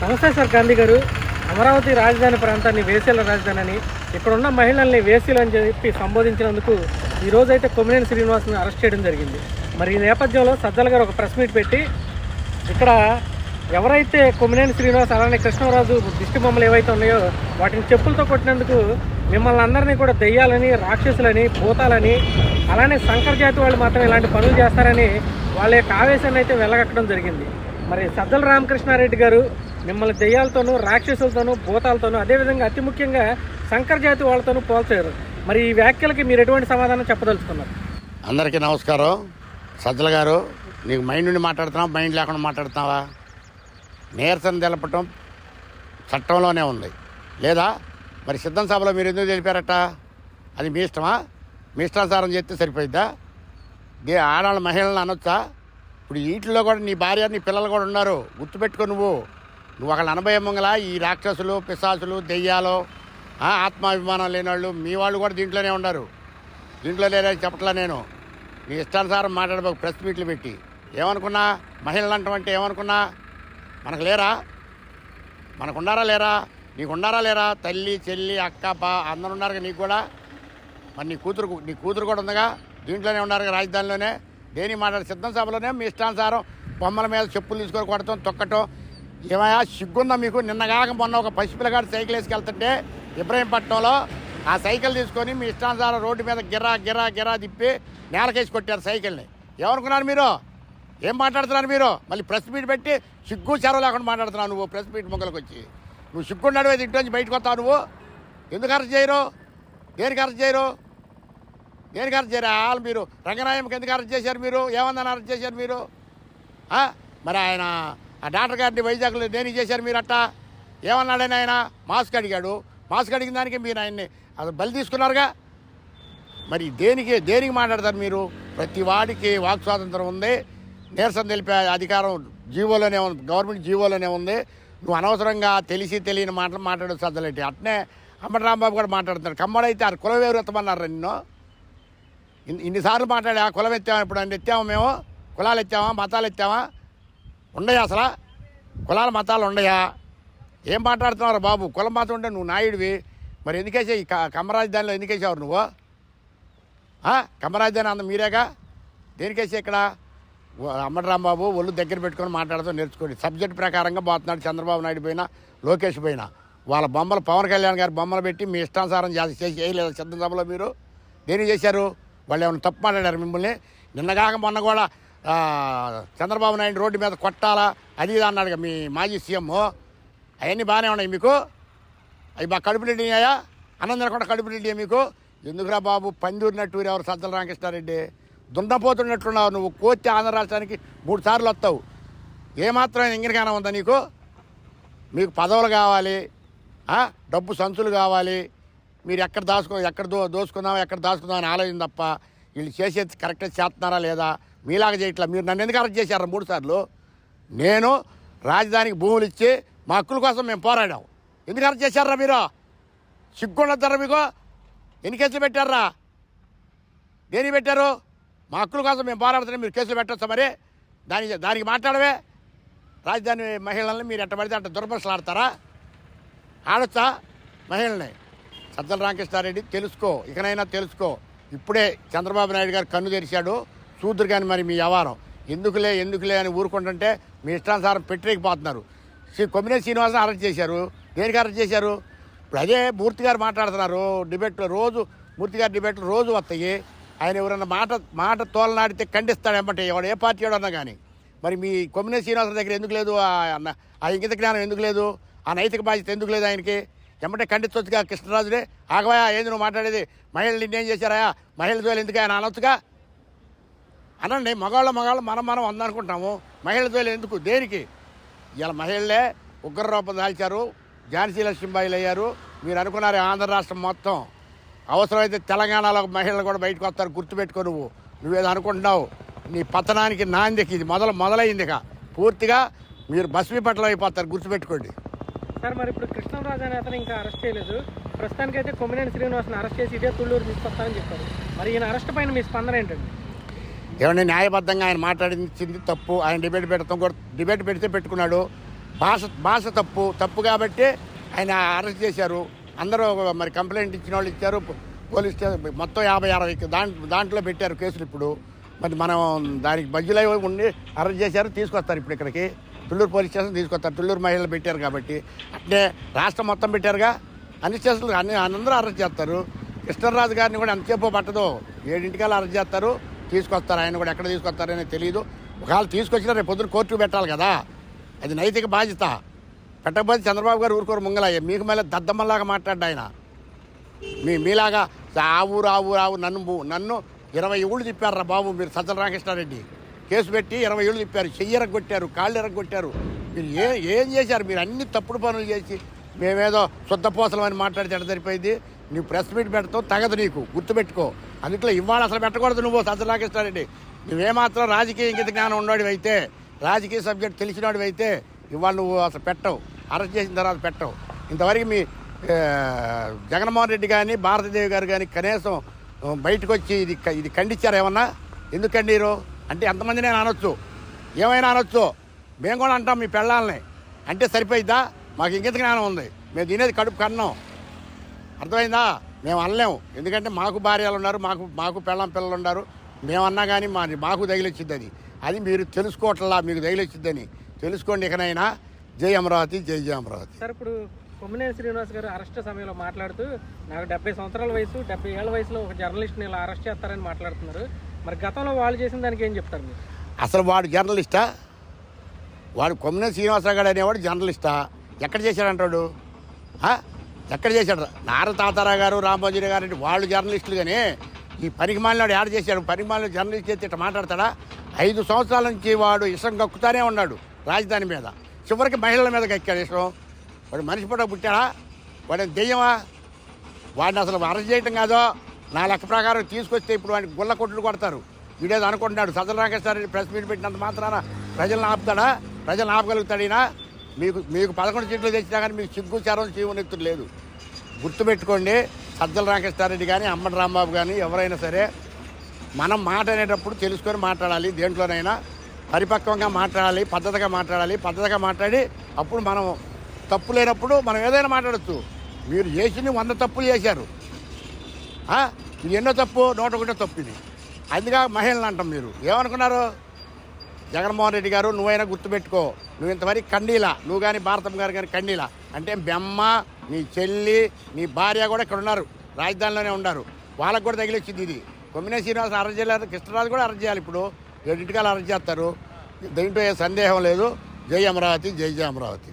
నమస్తే సార్ గాంధీ గారు. అమరావతి రాజధాని ప్రాంతాన్ని వేసేల రాజధాని అని ఇక్కడున్న మహిళల్ని వేసీలు అని చెప్పి సంబోధించినందుకు ఈరోజు అయితే కొమ్మినేని శ్రీనివాస్ని అరెస్ట్ చేయడం జరిగింది. మరి ఈ నేపథ్యంలో సజ్జల గారు ఒక ప్రెస్ మీట్ పెట్టి ఇక్కడ ఎవరైతే కొమ్మినేని శ్రీనివాస్ అలానే కృష్ణరాజు దిష్టి బొమ్మలు ఏవైతే ఉన్నాయో వాటిని చెప్పులతో కొట్టినందుకు మిమ్మల్ని అందరినీ కూడా దెయ్యాలని రాక్షసులని భూతాలని అలానే శంకర్ జాతి వాళ్ళు మాత్రం ఇలాంటి పనులు చేస్తారని వాళ్ళ యొక్క ఆవేశాన్ని అయితే వెళ్ళగట్టడం జరిగింది. మరి సజ్జల రామకృష్ణారెడ్డి గారు మిమ్మల్ని దెయ్యాలతోనూ రాక్షసులతోనూ భూతాలతోనూ అదేవిధంగా అతి ముఖ్యంగా శంకర్ జాతి వాళ్ళతోనూ పోల్చారు. మరి ఈ వ్యాఖ్యలకి మీరు ఎటువంటి సమాధానం చెప్పదలుచుకున్నారు? అందరికీ నమస్కారం. సజ్జల గారు నీకు మైండ్ నుండి మాట్లాడుతున్నావా? మైండ్ లేకుండా మాట్లాడుతున్నావా? నీరసన తెలపటం చట్టంలోనే ఉంది. లేదా? మరి సిద్ధం సభలో మీరు ఎందుకు తెలిపారట? అది మీ ఇష్టమా? మీ ఇష్టానుసారం చేస్తే సరిపోయిద్దా? దే ఆడవాళ్ళ మహిళలను అనొచ్చా? ఇప్పుడు వీటిలో కూడా నీ భార్య నీ పిల్లలు కూడా ఉన్నారు. గుర్తుపెట్టుకో నువ్వు. నువ్వు ఒకళ్ళ అనభయ ఈ రాక్షసులు పిశాసులు దెయ్యాలు ఆత్మాభిమానం లేని వాళ్ళు మీ వాళ్ళు కూడా దీంట్లోనే ఉన్నారు దీంట్లో లేదని చెప్పట్లా నేను. నీ ఇష్టానుసారం మాట్లాడబోకు ప్రెస్ మీట్లు పెట్టి. ఏమనుకున్నా? మహిళలు అంటామంటే ఏమనుకున్నా? మనకు లేరా? మనకు ఉండారా లేరా? నీకు ఉండారా లేరా? తల్లి చెల్లి అక్క బా అందరు ఉన్నారు కదా నీకు కూడా? మరి నీ కూతురు నీ కూతురు కూడా ఉందిగా? దీంట్లోనే ఉన్నారు రాజధానిలోనే? దేని మాట్లాడే? సిద్ధం సభలోనే? మీ ఇష్టానుసారం బొమ్మల మీద చెప్పులు తీసుకొని కొడతాం తొక్కటం. ఏమయ్యా సిగ్గుందా మీకు? నిన్నగాక మొన్న ఒక పసిపిల్లగాడు సైకిల్ వేసుకెళ్తుంటే ఇబ్రహీంపట్నంలో ఆ సైకిల్ తీసుకొని మీ ఇష్టానుసారం రోడ్డు మీద గిరా గిరా గిరా తిప్పి నేలకేసి కొట్టారు సైకిల్ని. ఏమనుకున్నారు మీరు? ఏం మాట్లాడుతున్నారు మీరు? మళ్ళీ ప్రెస్ మీట్ పెట్టి సిగ్గు చెరవ లేకుండా మాట్లాడుతున్నావు నువ్వు ప్రెస్ మీట్ మొక్కలకు వచ్చి నువ్వు సిగ్గున్నాడు ఇంటి నుంచి బయటకు వస్తావు నువ్వు. ఎందుకు అరెస్ట్ చేయరు? దేనికి అరెస్ట్ చేయరు? దేనికి అరెస్ట్ చేయరు? వాళ్ళు మీరు రంగనాయంకి ఎందుకు అరెస్ట్ చేశారు మీరు? ఏమన్నా అరెస్ట్ చేశారు మీరు? మరి ఆయన ఆ డాక్టర్ గారిని వైజాగ్లో దేనికి చేశారు మీరు అట్టా ఏమన్నాడని ఆయన మాస్క్ అడిగాడు. మాస్క్ అడిగిన దానికి మీరు ఆయన్ని అది బలి తీసుకున్నారుగా? మరి దేనికి దేనికి మాట్లాడతారు మీరు? ప్రతి వాడికి వాక్ స్వాతంత్రం ఉంది. నీరసం తెలిపే అధికారం జీవోలోనే ఉంది. గవర్నమెంట్ జీవోలోనే ఉంది. నువ్వు అనవసరంగా తెలిసి తెలియని మాటలు మాట్లాడే సద్దలేటి అట్నే అంబటరాంబాబు రాంబాబు కూడా మాట్లాడుతున్నాడు కమ్మడైతే ఆ కులం ఎత్తమన్నారు నిన్ను. ఇన్ని- ఇన్నిసార్లు మాట్లాడా ఆ కులం ఎత్తామా? ఇప్పుడు అన్ని ఎత్తామా మేము? కులాలు ఎత్తామా? మతాలు ఎత్తామా? ఉండయా అసలు? కులాల మతాలు ఉండయా ఏం మాట్లాడుతున్నారు బాబు? కులం మతం ఉంటే నువ్వు నాయుడివి. మరి ఎందుకేసే ఈ క- కమరాజధానిలో ఎందుకేసావు నువ్వు? కమరాజధాని కమ్మరాజధాని అంద మీరేగా? దేనికేసి ఇక్కడ? అమ్మటి రాంబాబు ఒళ్ళు దగ్గర పెట్టుకొని మాట్లాడుతూ నేర్చుకోండి. సబ్జెక్ట్ ప్రకారంగా పోతున్నాడు చంద్రబాబు నాయుడు పోయినా లోకేష్ పోయినా. వాళ్ళ బొమ్మలు పవన్ కళ్యాణ్ గారి బొమ్మలు పెట్టి మీ ఇష్టానుసారం చేసి చేసి చేయలేదు చంద్రసభలో సభలో మీరు? దేని చేశారు? వాళ్ళు ఏమైనా తప్పు మాట్లాడారు మిమ్మల్ని? నిన్నగాక మొన్న కూడా చంద్రబాబు నాయుడు రోడ్డు మీద కొట్టాలా? అది ఇది అన్నాడు మీ మాజీ సీఎం. అవన్నీ బాగానే ఉన్నాయి మీకు. అవి బాగా కడుపు నిండినాయా? అన్నం కూడా కడుపు నిండియా మీకు? ఎందుకురా బాబు పందూరినట్టు ఎవరు సజ్జల రామకృష్ణారెడ్డి? దుండపోతున్నట్టున్నావు నువ్వు. కోతి ఆంధ్ర రాష్ట్రానికి మూడు సార్లు వస్తావు. ఏమాత్రం ఇంగిరిగానే ఉందా నీకు? మీకు పదవులు కావాలి. డబ్బు సంచులు కావాలి. మీరు ఎక్కడ దాచుకో ఎక్కడ దో దోసుకుందాం ఎక్కడ దాచుకుందాం అని ఆలోచన తప్ప వీళ్ళు చేసేది కరెక్ట్గా చేస్తున్నారా లేదా? మీలాగా చేయట్లా. మీరు నన్ను ఎందుకు అరెస్ట్ చేశారు? మూడు సార్లు. నేను రాజధానికి భూములు ఇచ్చి మా హక్కుల కోసం మేము పోరాడాం. ఎందుకు అరెస్ట్ చేశారా మీరు? సిగ్గుండతారా మీకు? ఎన్ని కేసులు పెట్టారా? దేని పెట్టారు? మా హక్కుల కోసం మేము పోరాడుతున్నాం. మీరు కేసులు పెట్టొచ్చా మరి? దానికి దానికి మాట్లాడవే. రాజధాని మహిళల్ని మీరు ఎట్ట పడితే అట్ట దుర్భసలాడతారా ఆడొచ్చా మహిళల్ని? సజ్జల రామకృష్ణారెడ్డి తెలుసుకో. ఇకనైనా తెలుసుకో. ఇప్పుడే చంద్రబాబు నాయుడు గారు కన్ను తెరిచాడు. చూద్దరు కానీ మరి మీ వ్యవహారం. ఎందుకులే ఎందుకులే అని ఊరుకుంటుంటే మీ ఇష్టానుసారం పెట్టలేకపోతున్నారు శ్రీ కొమ్మినే శ్రీనివాసన్ అరెస్ట్ చేశారు. దేనికి అరెస్ట్ చేశారు? ఇప్పుడు అదే మూర్తి గారు మాట్లాడుతున్నారు. డిబేట్లో రోజు మూర్తి గారి డిబేట్లు రోజు వస్తాయి. ఆయన ఎవరన్నా మాట మాట తోలనాడితే ఖండిస్తాడు ఏమంటే ఎవడు ఏ పార్టీ వాడన్నా కానీ మరి మీ కొమ్మినేని శ్రీనివాసరావు దగ్గర ఎందుకు లేదు? ఆ అన్న- ఆ ఇంగిత జ్ఞానం ఎందుకు లేదు? ఆ నైతిక బాధ్యత ఎందుకు లేదు ఆయనకి? ఎమ్మటే ఖండించవచ్చుగా కృష్ణరాజునే ఆగవా ఏంది నువ్వు మాట్లాడేది? మహిళలు నిన్నేం చేశారా? మహిళల జోలు ఎందుకు ఆయన అనొచ్చుగా? అనండి మగవాళ్ళ మగవాళ్ళు మనం మనం అందనుకుంటాము మహిళతో ఎందుకు? దేనికి? ఇలా మహిళలే ఉగ్ర రూపం దాల్చారు ఝాన్సీ లక్ష్మీబాయిలు అయ్యారు. మీరు అనుకున్నారు ఆంధ్ర రాష్ట్రం మొత్తం. అవసరమైతే తెలంగాణలో మహిళలు కూడా బయటకు వస్తారు గుర్తుపెట్టుకో నువ్వు. నువ్వేదో అనుకుంటున్నావు. నీ పతనానికి నాందికి ఇది మొదలు మొదలైంది ఇక. పూర్తిగా మీరు భస్మీపట్నం అయిపోతారు గుర్తుపెట్టుకోండి. సార్ మరి ఇప్పుడు కృష్ణరాజు అనే అతను ఇంకా అరెస్ట్ చేయలేదు. ప్రస్తుతానికైతే కొమ్మినేని శ్రీనివాస్ని అరెస్ట్ చేసి ఇదే తుళ్ళూరు తీసుకొస్తానని చెప్పారు. మరి ఈయన అరెస్ట్ పైన మీ స్పందన ఏంటండి? ఏమంటే న్యాయబద్ధంగా ఆయన మాట్లాడించింది తప్పు ఆయన డిబేట్ పెడతాం కూడా డిబేట్ పెడితే పెట్టుకున్నాడు. భాష భాష తప్పు తప్పు కాబట్టి ఆయన అరెస్ట్ చేశారు. అందరూ మరి కంప్లైంట్ ఇచ్చిన వాళ్ళు ఇచ్చారు. పోలీస్ స్టేషన్ మొత్తం యాభై అరవై దాంట్లో దాంట్లో పెట్టారు కేసులు ఇప్పుడు. మరి మనం దానికి మధ్యలో ఉండి అరెస్ట్ చేశారు తీసుకొస్తారు ఇప్పుడు ఇక్కడికి. తుళ్ళూరు పోలీస్ స్టేషన్ తీసుకొస్తారు. తుళ్ళూరు మహిళలు పెట్టారు కాబట్టి. అంటే రాష్ట్రం మొత్తం పెట్టారుగా. అన్ని స్టేషన్లు అన్ని అందరూ అరెస్ట్ చేస్తారు. కృష్ణరాజు గారిని కూడా ఎంతసేపు పట్టదు. ఏడింటికల్లా అరెస్ట్ చేస్తారు. తీసుకొస్తారు ఆయన కూడా ఎక్కడ తీసుకొస్తారనే తెలియదు ఒకవేళ తీసుకొచ్చినా రేపు పొద్దున కోర్టు పెట్టాలి కదా. అది నైతిక బాధ్యత. పెట్టకపోతే చంద్రబాబు గారు ఊరుకోరు ముంగలయ్య మీకు మళ్ళీ దద్దమ్మలాగా మాట్లాడ్డా ఆయన? మీ మీలాగా ఆ ఊరు ఆ ఊరు నన్ను నన్ను ఇరవై ఏళ్ళు తిప్పారు రా బాబు మీరు సజ్జల రామకృష్ణారెడ్డి. కేసు పెట్టి ఇరవై ఏళ్ళు తిప్పారు. చెయ్యి ఎరగొట్టారు కాళ్ళు ఎరగొట్టారు. మీరు ఏ ఏం చేశారు? మీరు అన్ని తప్పుడు పనులు చేసి మేమేదో శుద్ధపోసలం అని మాట్లాడితే ఎట్ట సరిపోయింది? నువ్వు ప్రెస్ మీట్ పెడతావు తగదు నీకు. గుర్తుపెట్టుకో. అందుట్లో ఇవాళ అసలు పెట్టకూడదు నువ్వు సజ్జల నువ్వేమాత్రం రాజకీయ ఇంగిత జ్ఞానం ఉన్నవాడివి అయితే రాజకీయ సబ్జెక్ట్ తెలిసినవాడివి అయితే ఇవాళ నువ్వు అసలు పెట్టవు. అరెస్ట్ చేసిన తర్వాత పెట్టవు. ఇంతవరకు మీ జగన్మోహన్ రెడ్డి కానీ భారతదేవి గారు కానీ కనీసం బయటకు వచ్చి ఇది ఇది ఖండించారు ఏమన్నా? ఎందుకు ఖండీరు అంటే ఎంతమంది నేను అనొచ్చు. ఏమైనా అనొచ్చు? మేము కూడా అంటాం మీ పెళ్ళాలని. అంటే సరిపోయిద్దా? మాకు ఇంకెంత జ్ఞానం ఉంది. మేము తినేది కడుపు కన్నాం. అర్థమైందా? మేము అనలేము. ఎందుకంటే మాకు భార్యలు ఉన్నారు మాకు మాకు పెళ్ళం పిల్లలు ఉన్నారు. మేము అన్నా కానీ మా మాకు తగిలొచ్చింది అది అది మీరు తెలుసుకోవట్లా మీకు తగిలొచ్చిందని తెలుసుకోండి ఇకనైనా. జై అమరావతి జై జై అమరావతి. సార్ ఇప్పుడు కొమ్మినేని శ్రీనివాస్ గారు అరెస్ట్ సమయంలో మాట్లాడుతూ నాకు డెబ్బై సంవత్సరాల వయసు డెబ్బై ఏళ్ళ వయసులో ఒక జర్నలిస్ట్ని ఇలా అరెస్ట్ చేస్తారని మాట్లాడుతున్నారు. మరి గతంలో వాళ్ళు చేసిన దానికి ఏం చెప్తారు మీరు? అసలు వాడు జర్నలిస్టా? వాడు కొమ్మిన శ్రీనివాసరావు గారు అనేవాడు జర్నలిస్టా? ఎక్కడ చేశాడంటాడు? ఎక్కడ చేశాడు నార తాతారావు గారు రామోజీరావు గారు అంటే వాళ్ళు జర్నలిస్టులు కానీ ఈ పనికి మాలినాడు యాడ్ చేశాడు. పనికి మాలిన జర్నలిస్ట్ చేస్తే ఇట్లా మాట్లాడతాడా? ఐదు సంవత్సరాల నుంచి వాడు ఇష్టం కక్కుతానే ఉన్నాడు రాజధాని మీద. చివరికి మహిళల మీద కక్కాడు ఇష్టం వాడు మనిషి పూట పుట్టాడా? వాడు దెయ్యమా? వాడిని అసలు అరెస్ట్ చేయటం కాదో? నా లెక్క ప్రకారం తీసుకొస్తే ఇప్పుడు వాడిని గుల్ల కొట్లు కొడతారు. వీడేదో అనుకుంటున్నాడు. సజ్జల రామకృష్ణారెడ్డి ప్రెస్ మీట్ పెట్టినంత మాత్రాన ప్రజలను ఆపుతాడా? ప్రజలను ఆపగలుగుతాడినా మీకు మీకు పదకొండు సీట్లు తెచ్చినా కానీ మీకు సిగ్గు చారం చీవనెత్తుడు లేదు. గుర్తుపెట్టుకోండి సజ్జల రామకృష్ణారెడ్డి కానీ అమ్మటి రాంబాబు కానీ ఎవరైనా సరే మనం మాట అనేటప్పుడు తెలుసుకొని మాట్లాడాలి దేంట్లోనైనా పరిపక్వంగా మాట్లాడాలి పద్ధతిగా మాట్లాడాలి పద్ధతిగా మాట్లాడి అప్పుడు మనం తప్పు లేనప్పుడు మనం ఏదైనా మాట్లాడచ్చు. మీరు చేసింది వంద తప్పులు చేశారు. ఇది ఎన్నో తప్పు నూట ఒకటో తప్పు ఇది. అందుగా మహిళలు అంటాం మీరు. ఏమనుకున్నారు? జగన్మోహన్ రెడ్డి గారు నువ్వైనా గుర్తుపెట్టుకో. నువ్వు ఇంతవరకు కండీలా నువ్వు కానీ భారతం గారు కానీ కండీలా అంటే బెమ్మ నీ చెల్లి నీ భార్య కూడా ఇక్కడ ఉన్నారు. రాజధానిలోనే ఉన్నారు. వాళ్ళకు కూడా తగిలిచ్చింది ఇది. కొమ్మినే శ్రీనివాస అరెస్ట్ చేయలేదు. కృష్ణరాజు కూడా అరెస్ట్ చేయాలి ఇప్పుడు. ఏడింటికాలు అరెస్ట్ చేస్తారు. దీంట్లో ఏ సందేహం లేదు. జై అమరావతి జై జై అమరావతి.